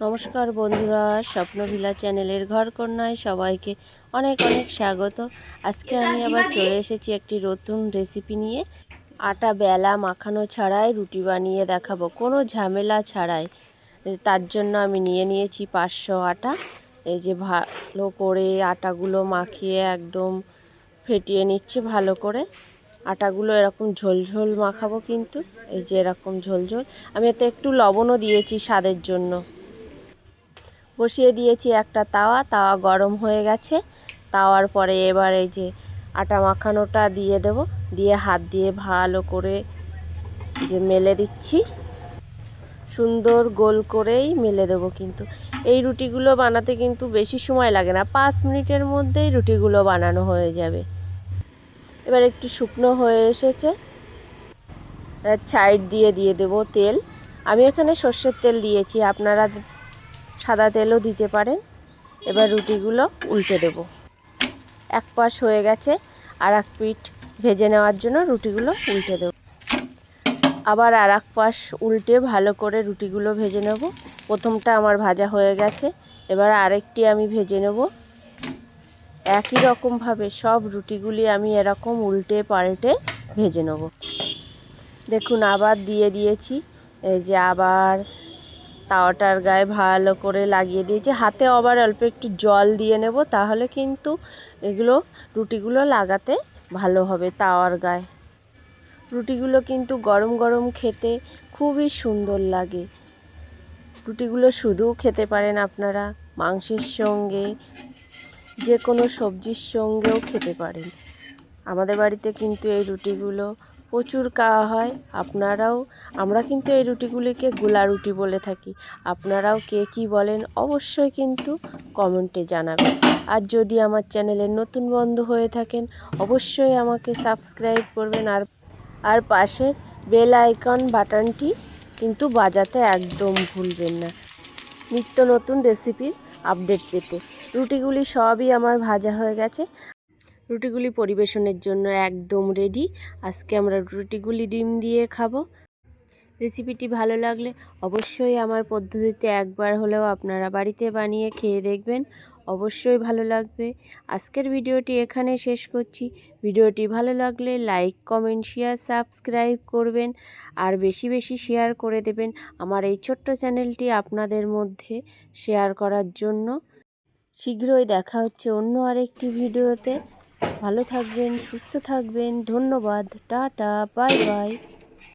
নমস্কার বন্ধুরা স্বপ্নভিলা চ্যানেলের ঘর কন্যায় সবাইকে অনেক অনেক স্বাগত। আজকে আমি আবার চলে এসেছি একটি নতুন রেসিপি নিয়ে। আটা, বেলা, মাখানো ছাড়াই রুটি বানিয়ে দেখাবো, কোনো ঝামেলা ছাড়াই। তার জন্য আমি নিয়ে নিয়েছি পাঁচশো আটা। এই যে ভালো করে আটাগুলো মাখিয়ে একদম ফেটিয়ে নিচ্ছে ভালো করে। আটাগুলো এরকম ঝোলঝোল মাখাবো কিন্তু, এই যে এরকম ঝোলঝোল আমি এতে একটু লবণও দিয়েছি স্বাদের জন্য। বসিয়ে দিয়েছি একটা তাওয়া। তাওয়া গরম হয়ে গেছে। তাওয়ার পরে এবার এই যে আটা মাখানোটা দিয়ে দেব। দিয়ে হাত দিয়ে ভালো করে যে মেলে দিচ্ছি। সুন্দর গোল করেই মেলে দেব কিন্তু। এই রুটিগুলো বানাতে কিন্তু বেশি সময় লাগে না। পাঁচ মিনিটের মধ্যেই রুটিগুলো বানানো হয়ে যাবে। এবার একটু শুকনো হয়ে এসেছে। সাইড দিয়ে দিয়ে দেব তেল। আমি এখানে সর্ষের তেল দিয়েছি। আপনারা সাদা তেলও দিতে পারেন। এবার রুটিগুলো উল্টে দেব। এক পাশ হয়ে গেছে, আর এক পিঠ ভেজে নেওয়ার জন্য রুটিগুলো উল্টে দেব। আবার আর এক পাশ উল্টে ভালো করে রুটিগুলো ভেজে নেব। প্রথমটা আমার ভাজা হয়ে গেছে, এবার আরেকটি আমি ভেজে নেব। একই রকমভাবে সব রুটিগুলি আমি এরকম উল্টে পাল্টে ভেজে নেব। দেখুন, আবার দিয়ে দিয়েছি। এই যে আবার তাওয়াটার গায়ে ভালো করে লাগিয়ে দিয়েছি। হাতে আবার অল্প একটু জল দিয়ে নেব, তাহলে কিন্তু এগুলো, রুটিগুলো লাগাতে ভালো হবে তাওয়ার গায়ে। রুটিগুলো কিন্তু গরম গরম খেতে খুবই সুন্দর লাগে। রুটিগুলো শুধুও খেতে পারেন আপনারা, মাংসের সঙ্গে, যে কোনো সবজির সঙ্গেও খেতে পারেন। আমাদের বাড়িতে কিন্তু এই রুটিগুলো প্রচুর খাওয়া হয়। আপনারাও, আমরা কিন্তু এই রুটিগুলিকে গোলা রুটি বলে থাকি। আপনারাও কে কী বলেন অবশ্যই কিন্তু কমেন্টে জানাবেন। আর যদি আমার চ্যানেলের নতুন বন্ধু হয়ে থাকেন, অবশ্যই আমাকে সাবস্ক্রাইব করবেন। আর আর পাশের বেল আইকন বাটনটি কিন্তু বাজাতে একদম ভুলবেন না। নিত্য নতুন রেসিপির আপডেট পেতে। রুটিগুলি সবই আমার ভাজা হয়ে গেছে। রুটিগুলি পরিবেশনের জন্য একদম রেডি আজকে আমরা রুটিগুলি ডিম দিয়ে খাব। রেসিপিটি ভালো লাগলে অবশ্যই আমার পদ্ধতিতে একবার হলেও আপনারা বাড়িতে বানিয়ে খেয়ে দেখবেন। অবশ্যই ভালো লাগবে। আজকের ভিডিওটি এখানে শেষ করছি। ভিডিওটি ভালো লাগলে লাইক কমেন্ট শেয়ার সাবস্ক্রাইব করবেন আর বেশি বেশি শেয়ার করে দেবেন আমার এই ছোট্ট চ্যানেলটি আপনাদের মধ্যে শেয়ার করার জন্য। শীঘ্রই দেখা হচ্ছে অন্য আরেকটি ভিডিওতে। ভালো থাকবেন সুস্থ থাকবেন ধন্যবাদ টাটা বাই বাই।